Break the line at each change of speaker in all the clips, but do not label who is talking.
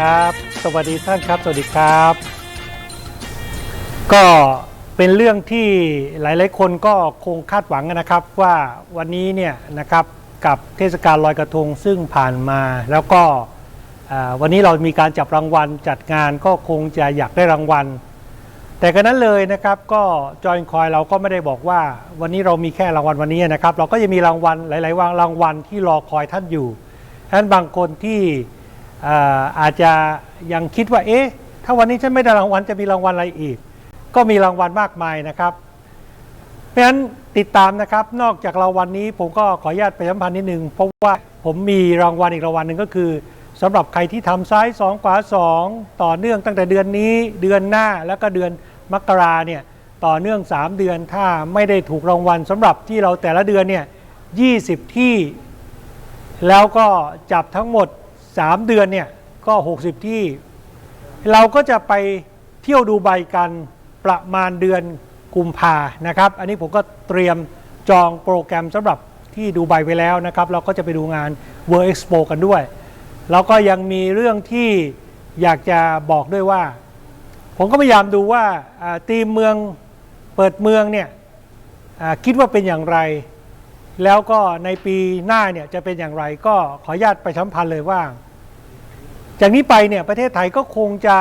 ครับ สวัสดีท่านครับ สวัสดีครับ ก็เป็นเรื่องที่หลายๆคนก็คงคาดหวังนะครับว่าวันนี้เนี่ยนะครับกับเทศกาลลอยกระทงซึ่งผ่านมา แล้วก็วันนี้เรามีการจับรางวัลจัดงานก็คงจะอยากได้รางวัล แต่ก็นั้นเลยนะครับก็จอยคอยเราก็ไม่ได้บอกว่า วันนี้เรามีแค่รางวัลวันนี้นะครับ เราก็จะมีรางวัลหลายๆวางรางวัลที่รอคอยท่านอยู่ฉะนั้นบางคนที่ อาจจะยังคิดว่าเอ๊ะถ้าวันนี้ฉันไม่ได้รางวัลจะมีรางวัลอะไรอีก ก็มีรางวัลมากมายนะครับ เพราะฉะนั้นติดตามนะครับนอกจากรางวัลนี้ผมก็ขออนุญาตไปสัมพันธ์นิดนึงเพราะว่าผมมีรางวัลอีกรางวัลหนึ่งก็คือสำหรับใครที่ทำซ้าย2ขวา2 ต่อเนื่องตั้งแต่เดือนนี้เดือนหน้าแล้วก็เดือนมกราเนี่ยต่อเนื่อง 3 เดือนถ้าไม่ได้ถูกรางวัลสำหรับที่เราแต่ละเดือนเนี่ย20 ที่ แล้วก็จับทั้งหมด 3เดือนเนี่ยก็60ที่ เราก็จะไปเที่ยวดูใบกันประมาณเดือนกุมภานะครับ อันนี้ผมก็เตรียมจองโปรแกรมสำหรับที่ดูใบไว้แล้วนะครับ เราก็จะไปดูงาน World Expo กันด้วย แล้วก็ยังมีเรื่องที่อยากจะบอกด้วยว่า ผมก็พยายามดูว่าตีมเมืองเปิดเมืองเนี่ยคิดว่าเป็นอย่างไร แล้วก็ในปีหน้าเนี่ยจะเป็นอย่างไรก็ขออนุญาตไปชัมพันธ์เลยว่า จากนี้ไปเนี่ยประเทศไทยก็คงจะ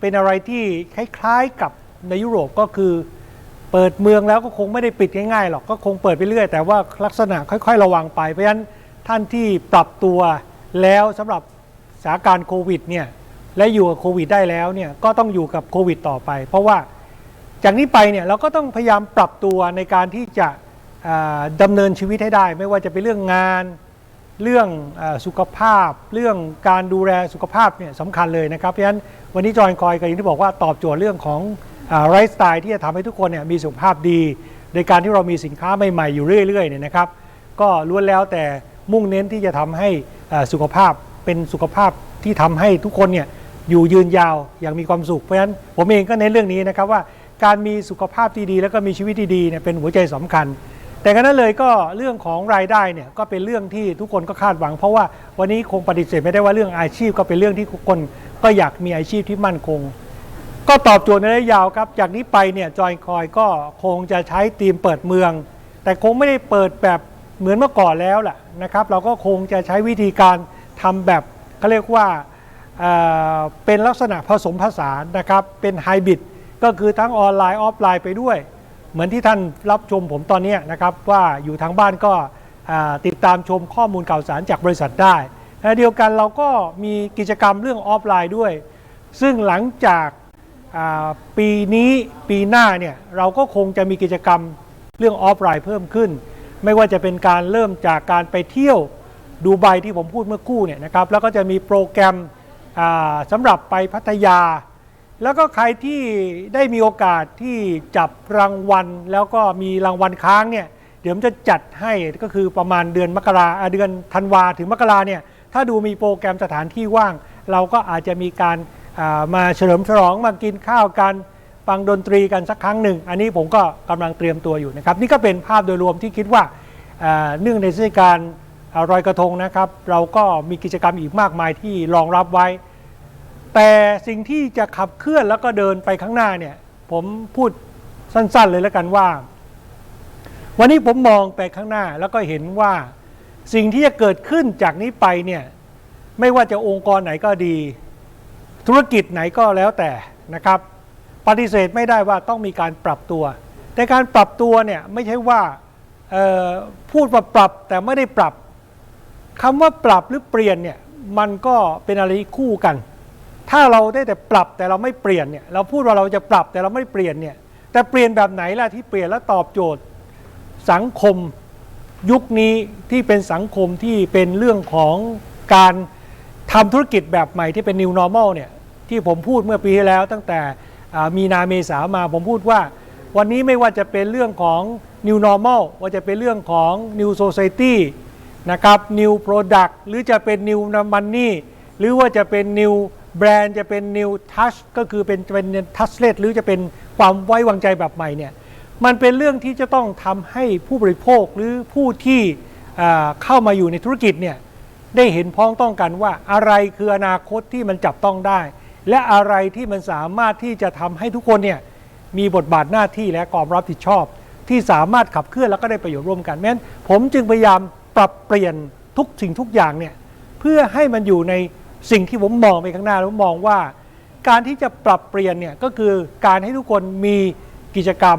เป็นอะไรที่คล้ายๆกับในยุโรปก็คือ เปิดเมืองแล้วก็คงไม่ได้ปิดง่ายๆหรอกก็คงเปิดไปเรื่อย แต่ว่าลักษณะค่อย ๆ ระวังไปเพราะฉะนั้นท่านที่ปรับตัวแล้วสำหรับสถานการณ์โควิดเนี่ยและอยู่กับโควิดได้แล้วเนี่ยก็ต้องอยู่กับโควิดต่อไป เพราะว่าจากนี้ไปเนี่ยเราก็ต้องพยายามปรับตัวในการที่จะอ่าดำเนินชีวิตให้ได้ ไม่ว่าจะเป็นเรื่องงาน เรื่องอสุขภาพ เรื่องการดูแลสุขภาพเนี่ยสำคัญเลยนะครับเพราะฉะนั้นวันนี้จอยคอยก็อย่างที่บอกว่าตอบโจทย์เรื่องของไลฟ์สไตล์ที่จะทำให้ทุกคนเนี่ยมีสุขภาพดี ในการที่เรามีสินค้าใหม่ๆอยู่เรื่อยๆเนี่ยนะครับ ก็ล้วนแล้วแต่มุ่งเน้นที่จะทำให้สุขภาพเป็นสุขภาพที่ทำให้ทุกคนเนี่ยอยู่ยืนยาวอย่างมีความสุขเพราะฉะนั้นผมเองก็เน้นเรื่องนี้นะครับว่าการมีสุขภาพที่ดี แล้วก็มีชีวิตที่ดีเนี่ยเป็นหัวใจสำคัญ แต่ก็นั้นเลยก็เรื่องของรายได้เนี่ยก็เป็นเรื่องที่ทุกคนก็คาดหวัง เพราะว่าวันนี้คงปฏิเสธไม่ได้ว่าเรื่องอาชีพก็เป็นเรื่องที่ทุกคนก็อยากมีอาชีพที่มั่นคง ก็ตอบโจทย์ในระยะยาวครับ จากนี้ไปเนี่ยจอยคอยก็คงจะใช้ธีมเปิดเมือง แต่คงไม่ได้เปิดแบบเหมือนเมื่อก่อนแล้วแหละนะครับ เราก็คงจะใช้วิธีการทำแบบเขาเรียกว่าเเป็นลักษณะผสมผสานนะครับเป็นไฮบริดก็คือทั้งออนไลน์ออฟไลน์ไปด้วย เหมือนที่ท่านรับชมผมตอนนี้นะครับว่าอยู่ทางบ้านก็ติดตามชมข้อมูลข่าวสารจากบริษัทได้ขณะเดียวกันเราก็มีกิจกรรมเรื่องออฟไลน์ด้วย ซึ่งหลังจากปีนี้ปีหน้าเนี่ยเราก็คงจะมีกิจกรรมเรื่องออฟไลน์เพิ่มขึ้น ไม่ว่าจะเป็นการเริ่มจากการไปเที่ยวดูไบที่ผมพูดเมื่อกู้เนี่ยนะครับแล้วก็จะมีโปรแกรมสำหรับไปพัทยา แล้วก็ใครที่ได้มีโอกาสที่จับรางวัล แล้วก็มีรางวัลค้างเนี่ยเดี๋ยวผมจะจัดให้ก็คือประมาณเดือนมกราอ่าเดือนธันวาถึงมกราเนี่ยถ้าดูมีโปรแกรมสถานที่ว่าง เราก็อาจจะมีการามาเฉลิมฉลองมากินข้าวกันฟังดนตรีกันสักครั้งหนึ่ง อันนี้ผมก็กำลังเตรียมตัวอยู่นะครับ นี่ก็เป็นภาพโดยรวมที่คิดว่าเนื่องในเทศกาลรอยกระทงนะครับ เราก็มีกิจกรรมอีกมากมายที่รองรับไว้ แต่สิ่งที่จะขับเคลื่อนแล้วก็เดินไปข้างหน้าเนี่ย ผมพูดสั้นๆเลยแล้วกันว่า วันนี้ผมมองไปข้างหน้าแล้วก็เห็นว่าสิ่งที่จะเกิดขึ้นจากนี้ไปเนี่ยไม่ว่าจะองค์กรไหนก็ดี ธุรกิจไหนก็แล้วแต่นะครับ ปฏิเสธไม่ได้ว่าต้องมีการปรับตัว แต่การปรับตัวเนี่ยไม่ใช่ว่าพูดว่าปรับแต่ไม่ได้ปรับคำว่าปรับหรือเปลี่ยนเนี่ยมันก็เป็นอะไรคู่กัน ถ้าเราได้แต่ปรับแต่เราไม่เปลี่ยนเนี่ยเราพูดว่าเราจะปรับแต่เราไม่เปลี่ยนเนี่ยแต่เปลี่ยนแบบไหนล่ะที่เปลี่ยนแล้วตอบโจทย์สังคมยุคนี้ที่เป็นสังคมที่เป็นเรื่องของการทำธุรกิจแบบใหม่ที่เป็น new normal เนี่ยที่ผมพูดเมื่อปีที่แล้วตั้งแต่มีนาเมษามาผมพูดว่า วันนี้ไม่ว่าจะเป็นเรื่องของ new normal ว่าจะเป็นเรื่องของ new society นะครับ new product หรือจะเป็น new money หรือว่าจะเป็น new แบรนด์จะเป็น new touch ก็คือเป็นเป็น touchless หรือจะเป็นความไว้วางใจแบบใหม่เนี่ยมันเป็นเรื่องที่จะต้องทำให้ผู้บริโภคหรือผู้ที่เข้ามาอยู่ในธุรกิจเนี่ยได้เห็นพ้องต้องกันว่าอะไรคืออนาคตที่มันจับต้องได้ และอะไรที่มันสามารถที่จะทำให้ทุกคนเนี่ยมีบทบาทหน้าที่และความรับผิดชอบ ที่สามารถขับเคลื่อนแล้วก็ได้ประโยชน์ร่วมกันแม้นผมจึงพยายามปรับเปลี่ยนทุกสิ่งทุกอย่างเนี่ยเพื่อให้มันอยู่ใน สิ่งที่ผมมองไปข้างหน้าแล้วมองว่า การที่จะปรับเปลี่ยนเนี่ยก็คือการให้ทุกคนมีกิจกรรม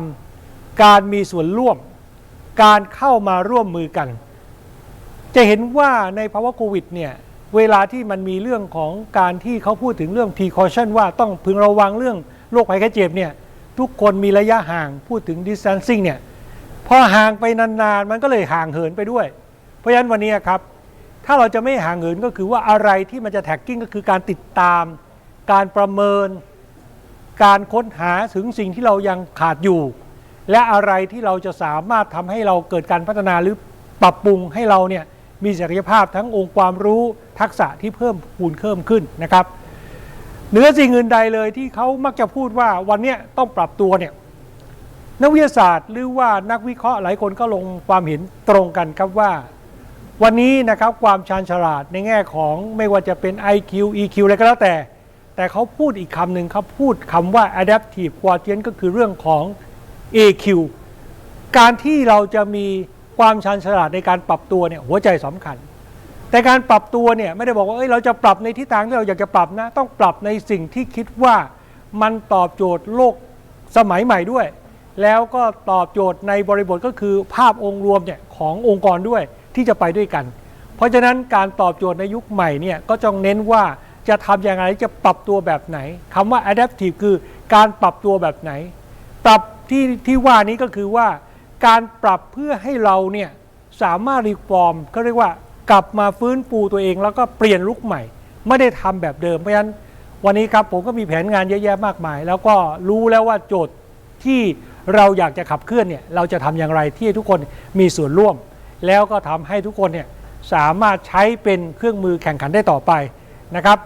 การมีส่วนร่วม การเข้ามาร่วมมือกัน จะเห็นว่าในภาวะโควิดเนี่ยเวลาที่มันมีเรื่องของการที่เขาพูดถึงเรื่อง precaution ว่าต้องพึงระวังเรื่องโรคภัยไข้เจ็บเนี่ยทุกคนมีระยะห่างพูดถึง distancing เนี่ยพอห่างไปนานๆ มันก็เลยห่างเหินไปด้วย เพราะฉะนั้นวันนี้ครับ ถ้าเราจะไม่ห่างเหินก็คือว่าอะไรที่มันจะแท็กกิ้งก็คือการติดตาม การประเมิน การค้นหาถึงสิ่งที่เรายังขาดอยู่ และอะไรที่เราจะสามารถทำให้เราเกิดการพัฒนาหรือปรับปรุงให้เราเนี่ยมีศักยภาพทั้งองค์ความรู้ทักษะที่เพิ่มพูนเพิ่มขึ้นนะครับเหนือสิ่งอื่นใดเลยที่เขามักจะพูดว่าวันนี้ต้องปรับตัวเนี่ยนักวิทยาศาสตร์หรือว่านักวิเคราะห์หลายคนก็ลงความเห็นตรงกันครับว่า วันนี้นะครับความชาญฉลาดในแง่ของไม่ว่าจะเป็น IQ EQ อะไรก็แล้วแต่ แต่เขาพูดอีกคำหนึ่งเขาพูดคำว่า adaptive quotient ก็คือเรื่องของ AQ การที่เราจะมีความชาญฉลาดในการปรับตัวเนี่ยหัวใจสำคัญ แต่การปรับตัวเนี่ยไม่ได้บอกว่าเอ้ยเราจะปรับในทิศทางที่เราอยากจะปรับนะ ต้องปรับในสิ่งที่คิดว่ามันตอบโจทย์โลกสมัยใหม่ด้วย แล้วก็ตอบโจทย์ในบริบทก็คือภาพองค์รวมเนี่ยขององค์กรด้วย ที่จะไปด้วยกัน เพราะฉะนั้นการตอบโจทย์ในยุคใหม่เนี่ยก็จงเน้นว่าจะทำอย่างไรจะปรับตัวแบบไหนคำว่า adaptive คือการปรับตัวแบบไหน ปรับที่ที่ว่านี้ก็คือว่า การปรับเพื่อให้เราเนี่ยสามารถรีฟอร์มก็เรียกว่ากลับมาฟื้นฟูตัวเอง แล้วก็เปลี่ยนลุกใหม่ ไม่ได้ทำแบบเดิมเพราะฉะนั้นวันนี้ครับผมก็มีแผนงานเยอะแยะมากมาย แล้วก็รู้แล้วว่าโจทย์ที่เราอยากจะขับเคลื่อนเนี่ยเราจะทำอย่างไรที่ทุกคนมีส่วนร่วม แล้วก็ทำให้ทุกคนเนี่ยสามารถใช้เป็นเครื่องมือแข่งขันได้ต่อไปนะครับ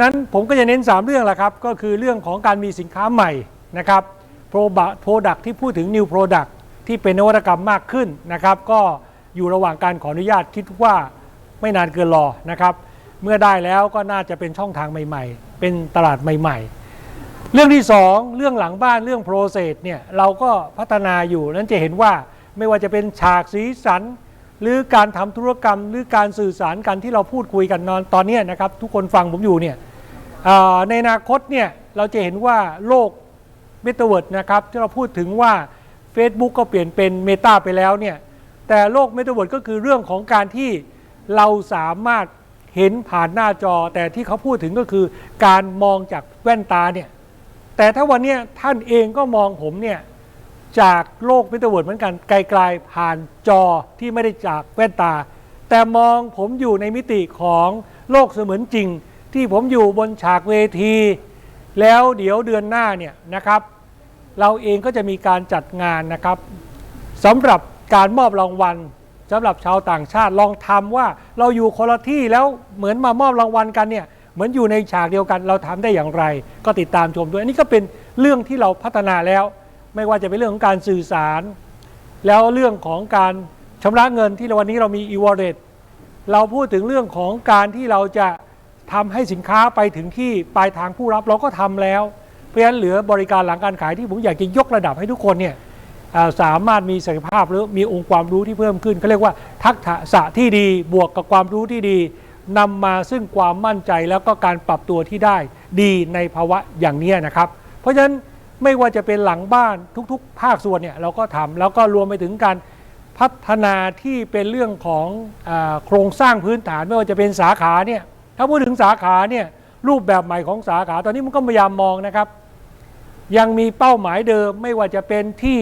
นั้นผมก็จะเน้น 3 เรื่องแหละครับ ก็คือเรื่องของการมีสินค้าใหม่นะครับ Product ที่พูดถึง New Product ที่เป็นนวัตกรรมมากขึ้นนะครับ ก็อยู่ระหว่างการขออนุญาตคิดว่าไม่นานเกินรอนะครับ เมื่อได้แล้วก็น่าจะเป็นช่องทางใหม่ ๆ เป็นตลาดใหม่ ๆ เรื่องที่ 2 เรื่องหลังบ้านเรื่องโปรเซสเนี่ยเราก็พัฒนาอยู่นั้นจะเห็นว่า ไม่ว่าจะเป็นฉากสีสัน หรือการทำธุรกรรม หรือการสื่อสารกันที่เราพูดคุยกันนอนตอนนี้นะครับ ทุกคนฟังผมอยู่เนี่ยในอนาคตเนี่ยเราจะเห็นว่าโลกเมตาเวิร์ดนะครับที่เราพูดถึงว่า Facebook ก็เปลี่ยนเป็นเมตาไปแล้วเนี่ยแต่โลกเมตาเวิร์ดก็คือเรื่องของการที่เราสามารถเห็นผ่านหน้าจอ แต่ที่เขาพูดถึงก็คือการมองจากแว่นตาเนี่ยแต่ถ้าวันนี้ท่านเองก็มองผมเนี่ย จากโลกเมตาเวิร์ดเหมือนกันไกลๆผ่านจอที่ไม่ได้จากแว่นตา แต่มองผมอยู่ในมิติของโลกเสมือนจริง ที่ผมอยู่บนฉากเวที แล้วเดี๋ยวเดือนหน้าเนี่ยนะครับ เราเองก็จะมีการจัดงานนะครับสำหรับการมอบรางวัลสำหรับชาวต่างชาติลองทำว่าเราอยู่คนละที่แล้วเหมือนมามอบรางวัลกันเนี่ยเหมือนอยู่ในฉากเดียวกันเราทำได้อย่างไร ก็ติดตามชมด้วยอันนี้ก็เป็นเรื่องที่เราพัฒนาแล้ว ไม่ว่าจะเป็นเรื่องของการสื่อสาร แล้วเรื่องของการชำระเงินที่วันนี้เรามี e-wallet เราพูดถึงเรื่องของการที่เราจะทำให้สินค้าไปถึงที่ปลายทางผู้รับเราก็ทำแล้ว เพราะฉะนั้นเหลือบริการหลังการขายที่ผมอยากจะยกระดับให้ทุกคนเนี่ยสามารถมีศักยภาพหรือมีองค์ความรู้ที่เพิ่มขึ้นเขาเรียกว่าทักษะที่ดีบวกกับความรู้ที่ดีนำมาซึ่งความมั่นใจแล้วก็การปรับตัวที่ได้ดีในภาวะอย่างนี้นะครับ เพราะฉะนั้น ไม่ว่าจะเป็นหลังบ้านทุกๆ ภาคส่วนเนี่ยเราก็ทำแล้วก็รวมไปถึงการพัฒนาที่เป็นเรื่องของอโครงสร้างพื้นฐานไม่ว่าจะเป็นสาขาเนี่ยถ้าพูดถึงสาขาเนี่ยรูปแบบใหม่ของสาขาตอนนี้มันก็พยายามมองนะครับ ยังมีเป้าหมายเดิมไม่ว่าจะเป็นที่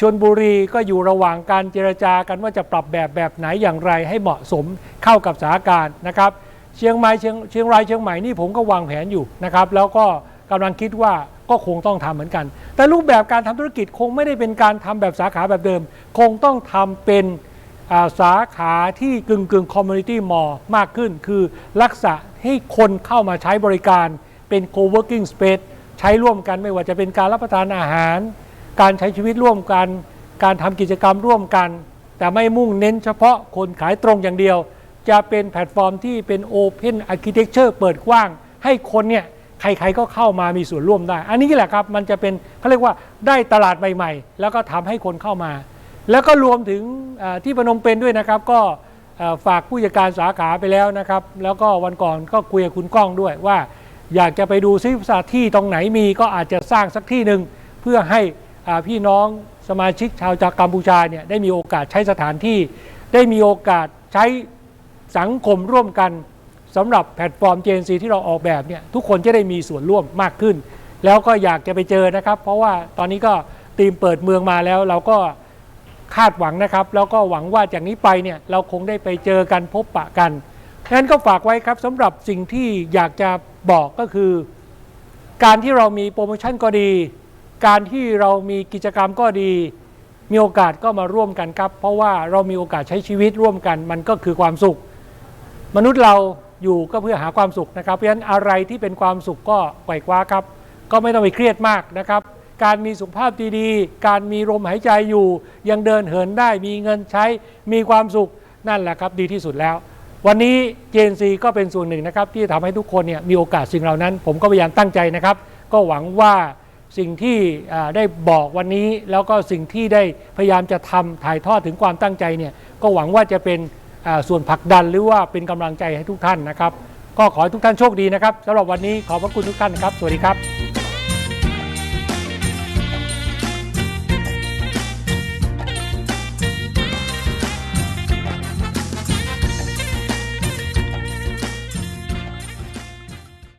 ชนบุรีก็อยู่ระหว่างการเจรจากันว่าจะปรับแบบแบบไหนอย่างไรให้เหมาะสมเข้ากับสถานการณ์นะครับ เชียงใหม่เชียงเชียงรายเชียงใหม่นี่ผมก็วางแผนอยู่นะครับ แล้วก็ กำลังคิดว่าก็คงต้องทำเหมือนกัน แต่รูปแบบการทำธุรกิจคงไม่ได้เป็นการทำแบบสาขาแบบเดิม คงต้องทำเป็นาสาขาที่กึ่งกึ่งคอมมูนิตี้มอลมากขึ้น คือรักษาให้คนเข้ามาใช้บริการเป็น co-working space ใช้ร่วมกันไม่ว่าจะเป็นการรับประทานอาหาร การใช้ชีวิตร่วมกัน การทำกิจกรรมร่วมกัน แต่ไม่มุ่งเน้นเฉพาะคนขายตรงอย่างเดียว จะเป็นแพลตฟอร์มที่เป็น Open Architecture เปิดกว้าง ให้คนเนี่ย ใครๆก็เข้ามามีส่วนร่วมได้ อันนี้แหละครับมันจะเป็นเขาเรียกว่าได้ตลาดใหม่ๆ แล้วก็ทำให้คนเข้ามา แล้วก็รวมถึงเอ่อที่พนมเปญด้วยนะครับ ก็ฝากผู้จัดการสาขาไปแล้วนะครับ แล้วก็วันก่อนก็คุยกับคุณก้องด้วยว่า อยากจะไปดูซิสถานที่ตรงไหนมีก็อาจจะสร้างสักที่หนึ่งเพื่อให้พี่น้องสมาชิกชาวจากกัมพูชาเนี่ยได้มีโอกาสใช้สถานที่ ได้มีโอกาสใช้สังคมร่วมกัน สำหรับแพลตฟอร์ม JNC ที่เราออกแบบเนี่ยทุกคนจะได้มีส่วนร่วมมากขึ้น แล้วก็อยากจะไปเจอนะครับ เพราะว่าตอนนี้ก็ทีมเปิดเมืองมาแล้ว เราก็คาดหวังนะครับ แล้วก็หวังว่าจากนี้ไปเนี่ยเราคงได้ไปเจอกันพบปะกันงั้นก็ฝากไว้ครับสำหรับสิ่งที่อยากจะบอกก็คือ การที่เรามีโปรโมชั่นก็ดี การที่เรามีกิจกรรมก็ดี มีโอกาสก็มาร่วมกันครับ เพราะว่าเรามีโอกาสใช้ชีวิตร่วมกัน มันก็คือความสุข มนุษย์เรา อยู่ก็เพื่อหาความสุขนะครับ เพราะฉะนั้นอะไรที่เป็นความสุขก็ไขว่คว้าครับ ก็ไม่ต้องไปเครียดมากนะครับ การมีสุขภาพดีๆ การมีลมหายใจอยู่ ยังเดินเหินได้มีเงินใช้มีความสุขนั่นแหละครับดีที่สุดแล้ว วันนี้ JNC ก็เป็นส่วนหนึ่งนะครับ ที่ทำให้ทุกคนเนี่ยมีโอกาสสิ่งเหล่านั้น ผมก็พยายามตั้งใจนะครับ ก็หวังว่าสิ่งที่ได้บอกวันนี้แล้วก็สิ่งที่ได้พยายามจะทำถ่ายทอดถึงความตั้งใจเนี่ยก็หวังว่าจะเป็น ส่วนผลักดันหรือว่าเป็นกำลังใจให้ทุกท่านนะครับ ก็ขอให้ทุกท่านโชคดีนะครับสำหรับวันนี้ขอบพระคุณทุกท่านนครับ สวัสดีครับ